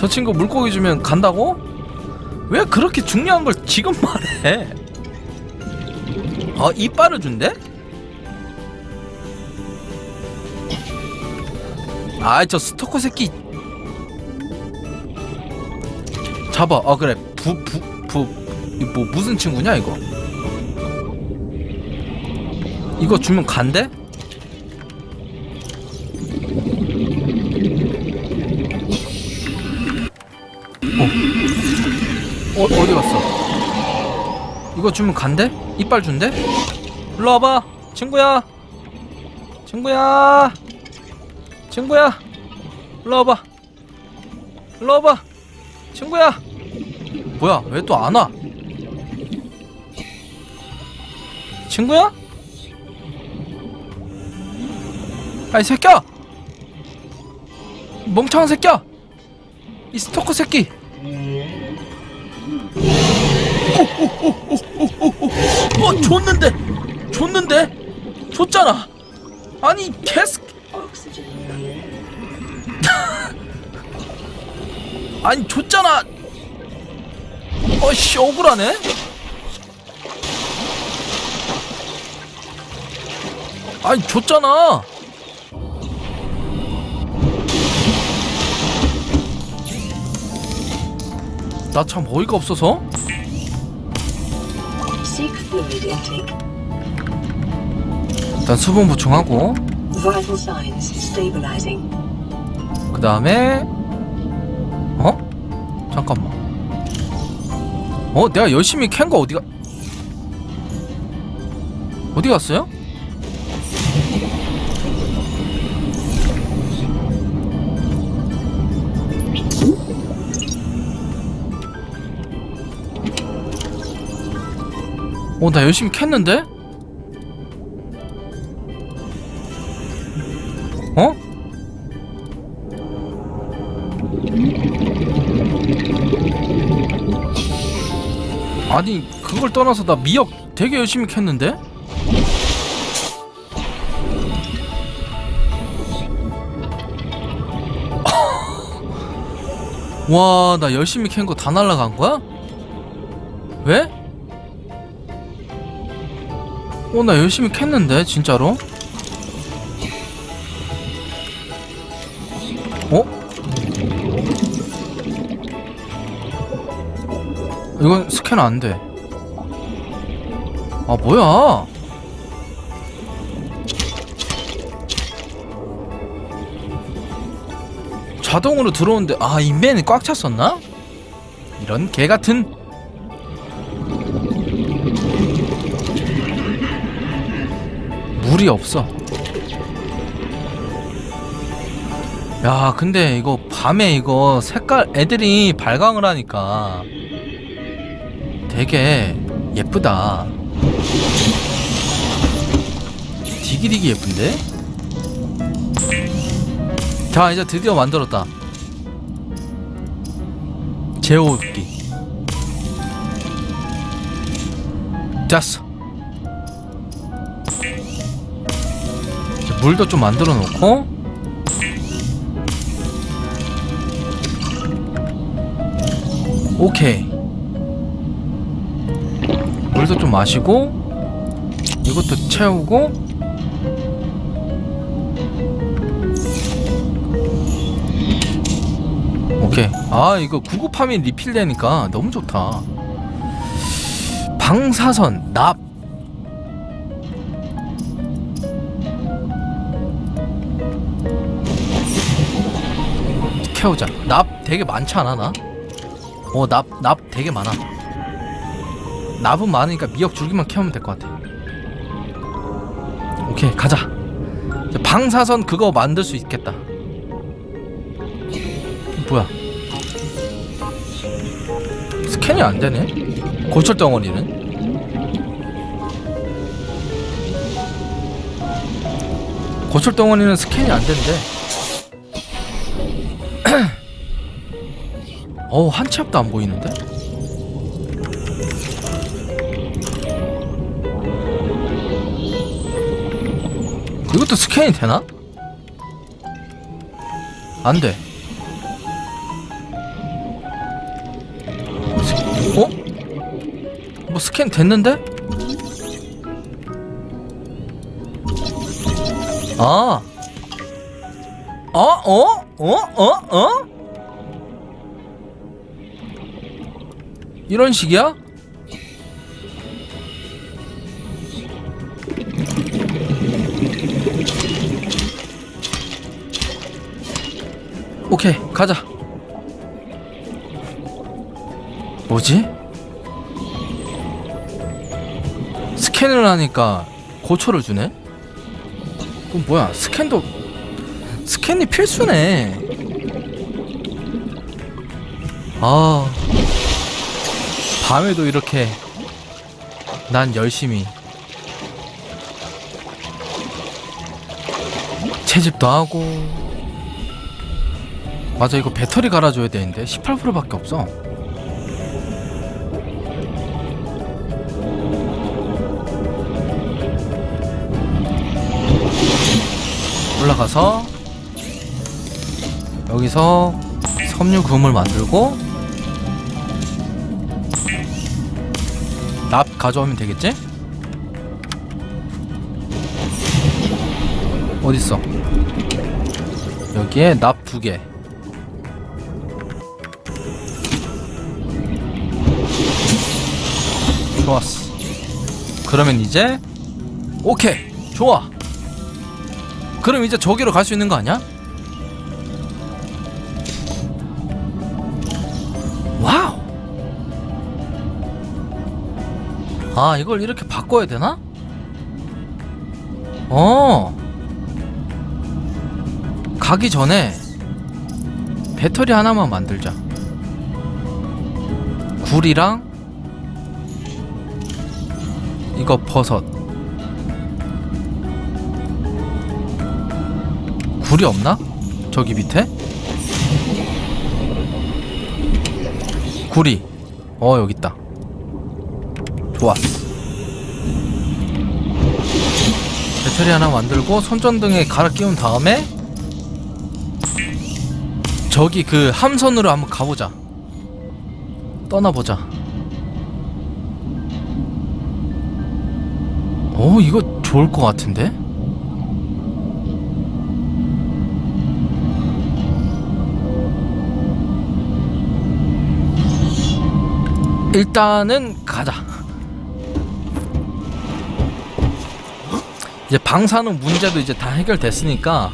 저 친구 물고기 주면 간다고? 왜 그렇게 중요한 걸 지금 말해? 어 이빨을 준대? 아이 저 스토커 새끼 잡아 아 그래 부 부 부뭐 무슨 친구냐 이거 이거 주면 간대? 이거 주면 간대? 이빨 준대? 일로 와봐. 친구야. 친구야. 친구야. 일로 와봐. 일로 와봐. 친구야. 뭐야? 왜 또 안 와? 친구야? 아이 새끼야 멍청한 새끼야! 이 스토커 새끼 어 줬는데? 줬는데? 줬잖아. 아니 개스 아니 줬잖아. 어씨 억울하네. 아니 줬잖아. 나 참 어이가 없어서. 일단 수분 보충하고. 그 다음에 어? 잠깐만 어? 내가 열심히 캔 거 어디가 어디 갔어요? 어, 나 열심히 캤는데? 어? 아니 그걸 떠나서 나 미역 되게 열심히 캤는데? 와 나 열심히 캔 거 다 날라간 거야? 왜? 어 나 열심히 캤는데 진짜로? 어? 이건 스캔 안 돼. 아, 뭐야? 자동으로 들어오는데, 아, 인벤이 꽉 찼었나? 이런 개 같은. 물이 없어. 야, 근데 이거 밤에 이거 색깔 애들이 발광을 하니까 되게 예쁘다. 디기디기 예쁜데? 자, 이제 드디어 만들었다. 제호흡기. 됐어. 물도 좀 만들어 놓고. 오케이. 물도 좀 마시고 이것도 채우고. 오케이. 아 이거 구급하면 리필되니까 너무 좋다. 방사선 납 캐우자 납 되게 많지 않아 나? 어납 납 되게 많아 납은 많으니까 미역 줄기만 캐면 될 것 같아. 오케이 가자. 방사선 그거 만들 수 있겠다. 뭐야? 스캔이 안 되네. 고철 덩어리는. 고철 덩어리는 스캔이 안 된대. 어우 한치 앞도 안 보이는데? 이것도 스캔이 되나? 안 돼. 어? 뭐 스캔 됐는데? 아. 아 어? 어? 어? 어? 어? 이런 식이야? 오케이, 가자. 뭐지? 스캔을 하니까 고초를 주네? 그럼 뭐야 스캔도 스캔이 필수네 아 밤에도 이렇게 난 열심히 채집도 하고. 맞아 이거 배터리 갈아줘야 되는데 18%밖에 없어. 올라가서 여기서 섬유 금을 만들고 가져오면 되겠지? 어딨어? 여기에 납 두 개. 좋았어. 그러면 이제 오케이 좋아. 그럼 이제 저기로 갈 수 있는 거 아니야? 아, 이걸 이렇게 바꿔야 되나? 어. 가기 전에 배터리 하나만 만들자. 굴이랑 이거 버섯. 굴이 없나? 저기 밑에? 굴이 어 여기 있다 좋았어 배터리 하나 만들고 손전등에 갈아 끼운 다음에 저기 그 함선으로 한번 가보자 떠나보자 어 이거 좋을 것 같은데? 일단은 가자. 이제 방사능 문제도 이제 다 해결됐으니까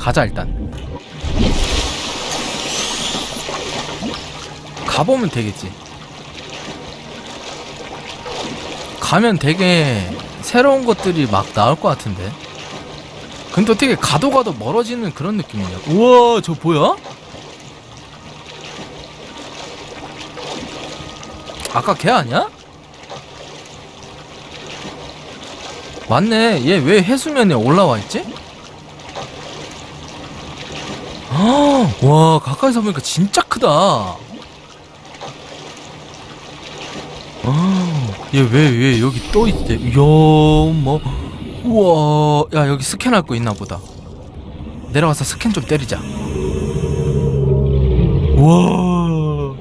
가자 일단. 가보면 되겠지. 가면 되게 새로운 것들이 막 나올 것 같은데. 근데 어떻게 가도 가도 멀어지는 그런 느낌이냐. 우와, 저 뭐야? 아까 걔 아니야? 맞네. 얘 왜 해수면에 올라와 있지? 아, 와 가까이서 보니까 진짜 크다. 아, 얘왜 왜 여기 또 있대? 이야, 뭐, 우와, 야 여기 스캔할 거 있나 보다. 내려가서 스캔 좀 때리자. 우와,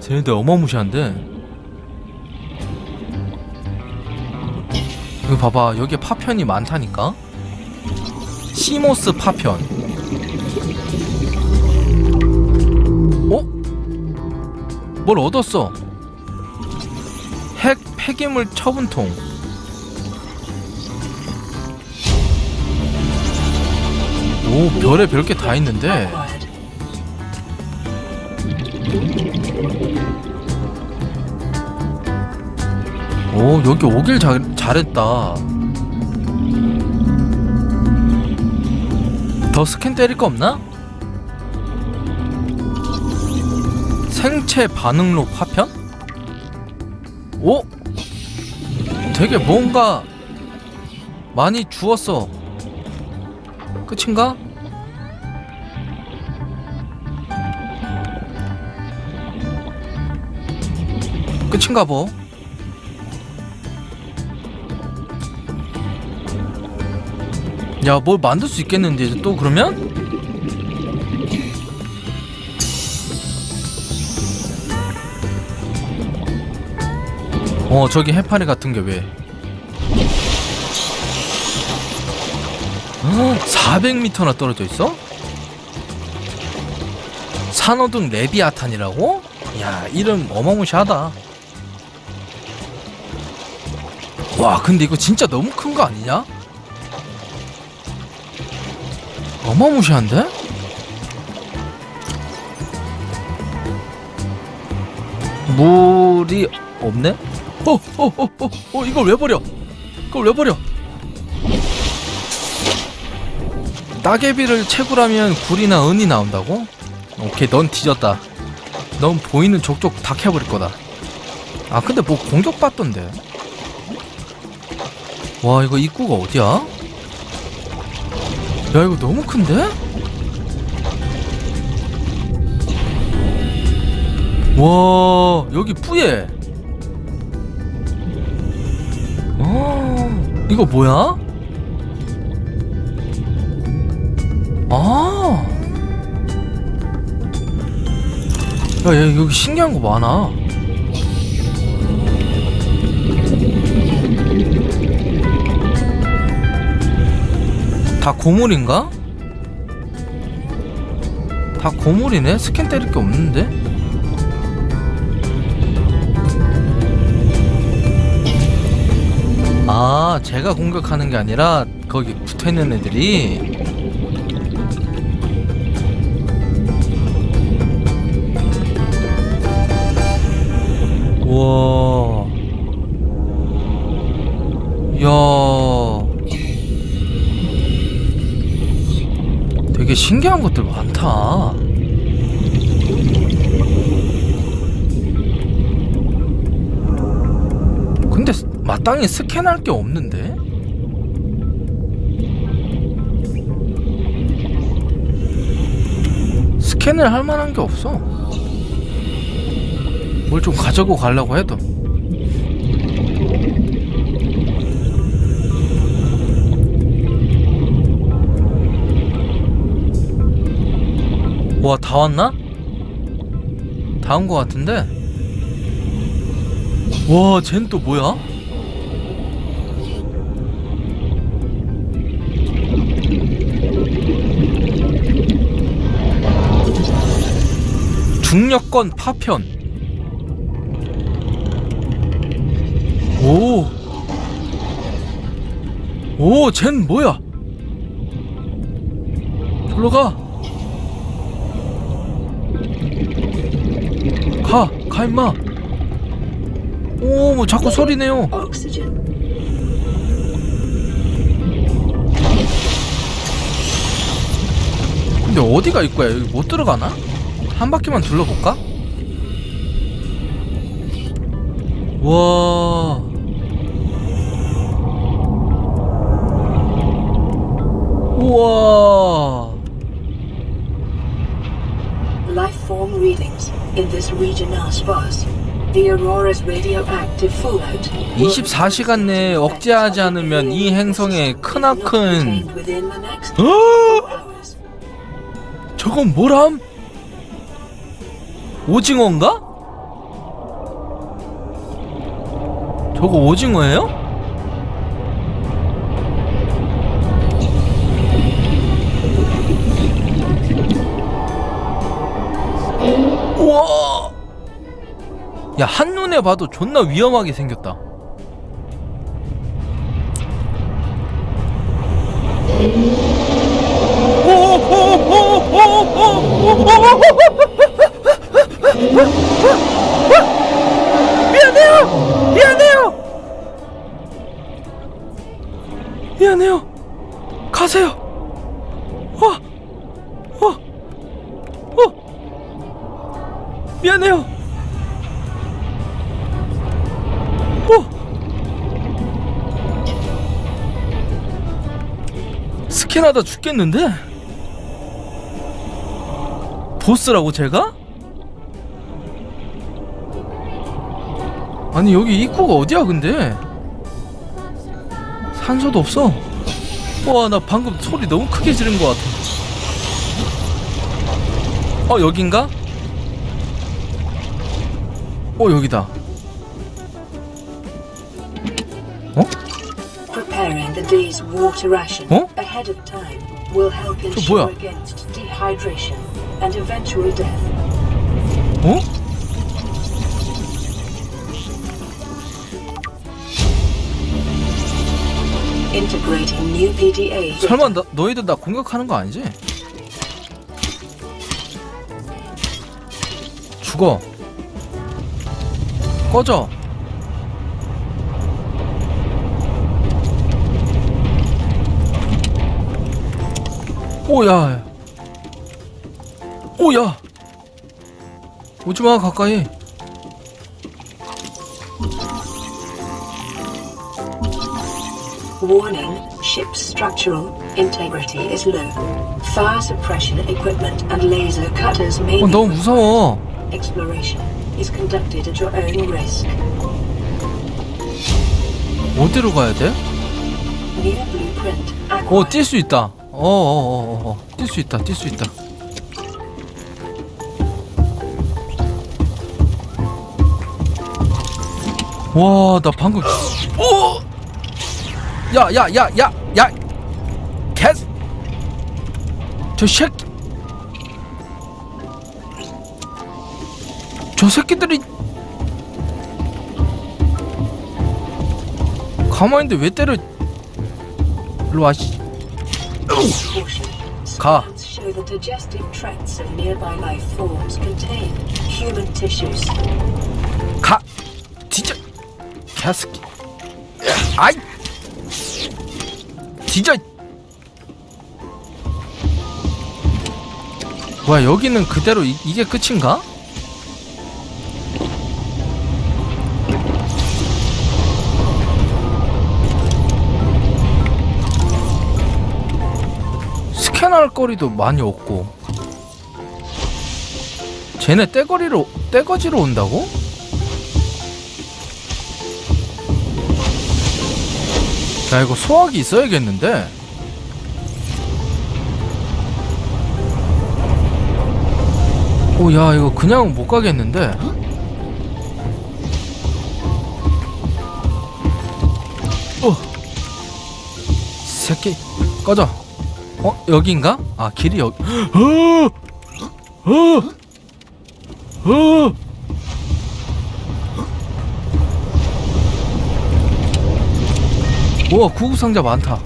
쟤네들 어마무시한데. 이거 봐봐, 여기 파편이 많다니까. 시모스 파편. 어? 뭘 얻었어? 핵 폐기물 처분통. 오, 별에 별게 다 있는데. 오, 여기 오길 잘, 잘했다. 더 스캔 때릴 거 없나? 생체 반응로 파편? 오? 되게 뭔가 많이 주웠어. 끝인가? 끝인가 보. 야, 뭘 만들 수 있겠는데 또 그러면? 어 저기 해파리 같은 게 왜? 어, 400m나 떨어져 있어? 산호등 레비아탄이라고? 야 이름 어마무시하다. 와 근데 이거 진짜 너무 큰 거 아니냐? 어마무시한데? 물이 없네? 어, 어, 어, 어, 어, 이걸 왜 버려? 이걸 왜 버려? 따개비를 채굴하면 굴이나 은이 나온다고? 오케이, 넌 뒤졌다. 넌 보이는 족족 다 캐버릴 거다. 아, 근데 뭐 공격 받던데. 와, 이거 입구가 어디야? 야, 이거 너무 큰데? 와 여기 뿌예 어 이거 뭐야? 아 야, 야, 여기 신기한 거 많아. 다 고물인가? 다 고물이네? 스캔 때릴 게 없는데? 아, 제가 공격하는 게 아니라 거기 붙어 있는 애들이 되게 신기한 것들 많다. 근데 스- 마땅히 스캔할 게 없는데? 스캔을 할 만한 게 없어. 뭘 좀 가지고 가려고 해도. 와, 다 왔나? 다온거 같은데? 와, 쟨 또 뭐야? 중력권 파편. 오. 오, 쟨 뭐야? 절로 가. 가, 가 임마. 오, 뭐 자꾸 소리 내요. Oxygen. 근데 어디가 입구야? 여기 못 들어가나? 한 바퀴만 둘러볼까? 와. 우와. 24시간 내에 억제하지 않으면 이 not 크나큰 어? 저건 뭐람? 오징어인가? 저거 오징어예요? 야, 한눈에 봐도 존나 위험하게 생겼다. 미안해요! 미안해요! 미안해요! 가세요! 와! 와! 어! 미안해요! 치킨하다 죽겠는데? 보스라고 제가? 아니 여기 입구가 어디야 근데? 산소도 없어 와 나 방금 소리 너무 크게 지른 것 같아 어 여긴가? 어 여기다 어? 어? Ahead of time will help 뭐야? ensure against dehydration and eventual death. 어? Integrating new PDA. 설마 너, 너희들 나 공격하는 거 아니지? 죽어 꺼져 오야 오야 오지마 가까이 Warning, ship's structural integrity is low. Fire suppression equipment and laser cutters may 어, be 너무 무서워 Exploration is conducted at your own risk. 어디로 가야 돼? New blueprint 어, acquired. 뛸수 있다. 어, 어, 어, 어, 어. 뛸 수 있다. 뛸 수 있다. 와, 나 방금 오! 야, 야, 야, 야, 야. 개. 저 새끼. 저 새끼들이 가만히 있는데 왜 때려? 일로 와, 씨. 가. Show the digestive tracts of nearby life forms contain human tissues. 가 뒤져 개새끼 아이 뒤져 뭐야 여기는 그대로 이, 이게 끝인가? 스캔할 거리도 많이 없고. 쟤네 떼거리로 떼거지로 온다고? 야 이거 소화기 있어야겠는데? 오 야 이거 그냥 못 가겠는데? 어. 새끼 꺼져 어 여긴가? 아 길이 여기 어! 어! 어! 우와 구급 상자 많다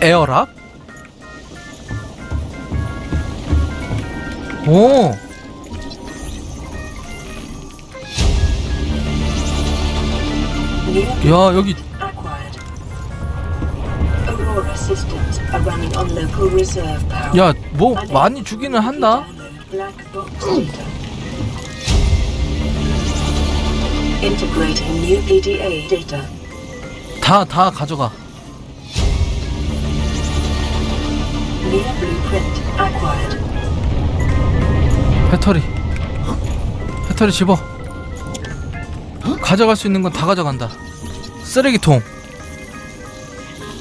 에어락? 오 야 여기 야 뭐 많이 주기는 한다. 다 다 가져가. 배터리 배터리 집어 가져갈 수 있는 건 다 가져간다 쓰레기통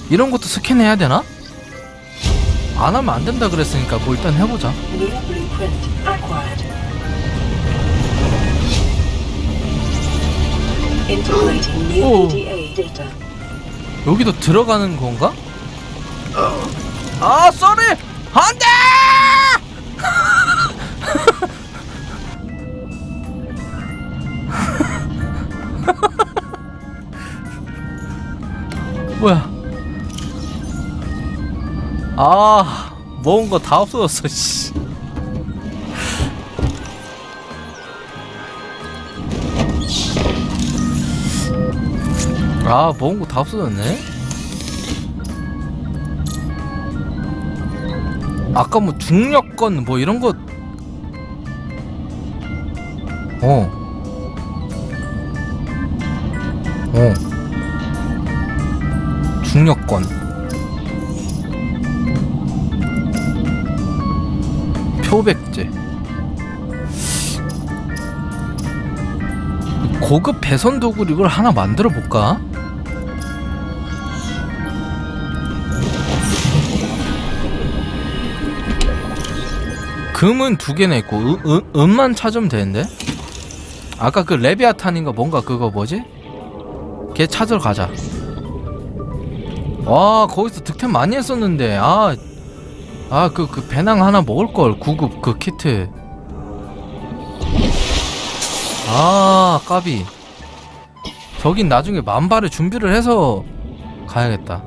이런 것도 스캔해야 되나? 안 하면 안 된다 그랬으니까 뭐 일단 해보자 Oh. Data. 여기도 들어가는 건가? 아 쏘리 안 돼 아 모은 거 다 없어졌어 씨. 아 모은 거 다 없어졌네 아까 뭐 중력권 뭐 이런 거 어. 표백제. 고급 배선 도구를 이걸 하나 만들어 볼까? 금은 두 개나 있고 은, 은, 은만 찾으면 되는데 아까 그 레비아탄인가 뭔가 그거 뭐지? 걔 찾으러 가자. 와 거기서 득템 많이 했었는데 아. 아 그 그 배낭 하나 먹을 걸 구급 그 키트. 아 까비. 저긴 나중에 만발의 준비를 해서 가야겠다.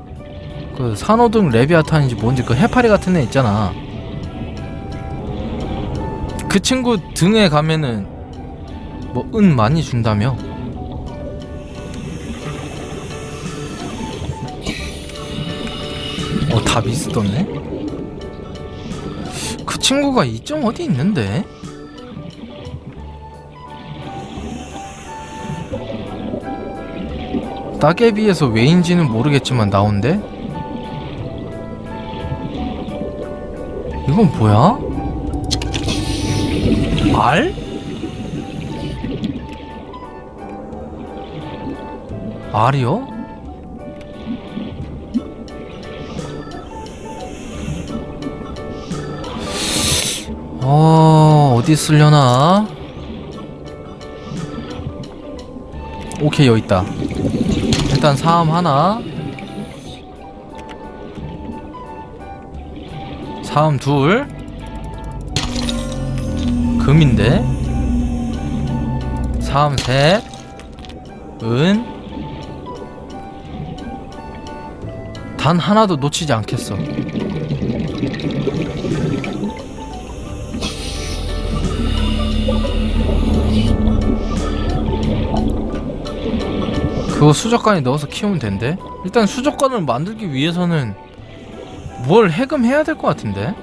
그 산호등 레비아탄인지 뭔지 그 해파리 같은 애 있잖아. 그 친구 등에 가면은 뭐 은 많이 준다며. 어, 다 미스 떴네? 그 친구가 이점 어디 있는데? 따개비에서 왜인지는 모르겠지만 나온대? 이건 뭐야? 알? 알이요? 어, 어디 쓰려나? 오케이, 여기 있다. 일단 사암 하나. 사암 둘. 금인데. 사암 셋. 은. 단 하나도 놓치지 않겠어. 그거 수족관에 넣어서 키우면 된대? 일단 수족관을 만들기 위해서는 뭘 해금해야 될 것 같은데?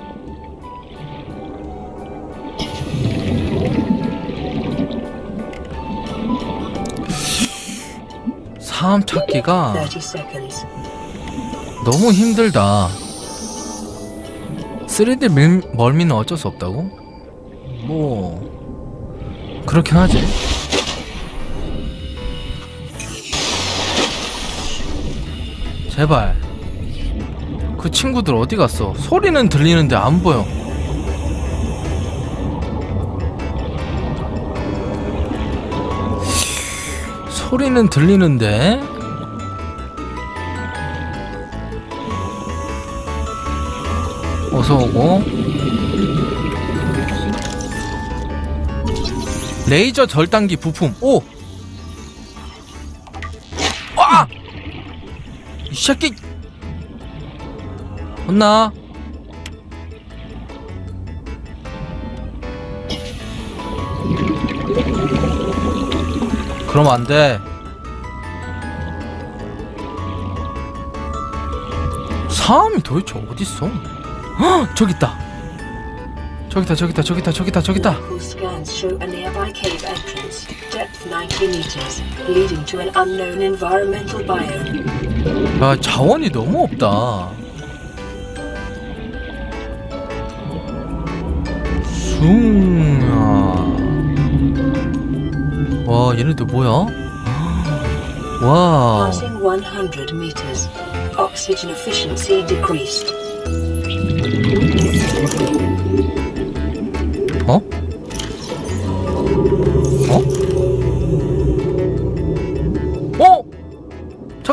사암 찾기가 30 seconds. 너무 힘들다. 3D 밀, 멀미는 어쩔 수 없다고? 뭐 그렇긴 하지. 제발. 그 친구들 어디 갔어? 소리는 들리는데 안 보여. 소리는 들리는데 어서 오고 레이저 절단기 부품 오! 새끼. 혼나. 그럼 안돼. 사람이 도대체 어딨어? 헉! 저기 있다. 저기 있다 저기 있다 저기 있다 저기 있다 저기 있다 depth 90 meters, leading to an unknown environmental biome. 야 자원이 너무 없다 숭아 와 얘네들 뭐야 와 Passing 100 meters, oxygen efficiency decreased.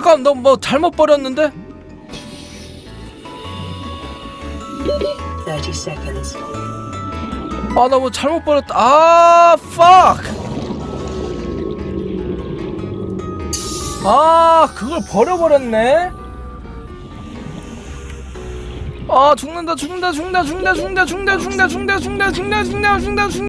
잠깐 너 뭐 잘못 버렸는데? 30 seconds. 아 나 뭐 잘못 버렸다 아 fuck 아 그걸 버려버렸네 아 죽는다 죽는다 죽는다 죽는다 죽는다 죽는다 죽는다 죽는다 죽는다 죽는다 죽는다 죽는다 죽는다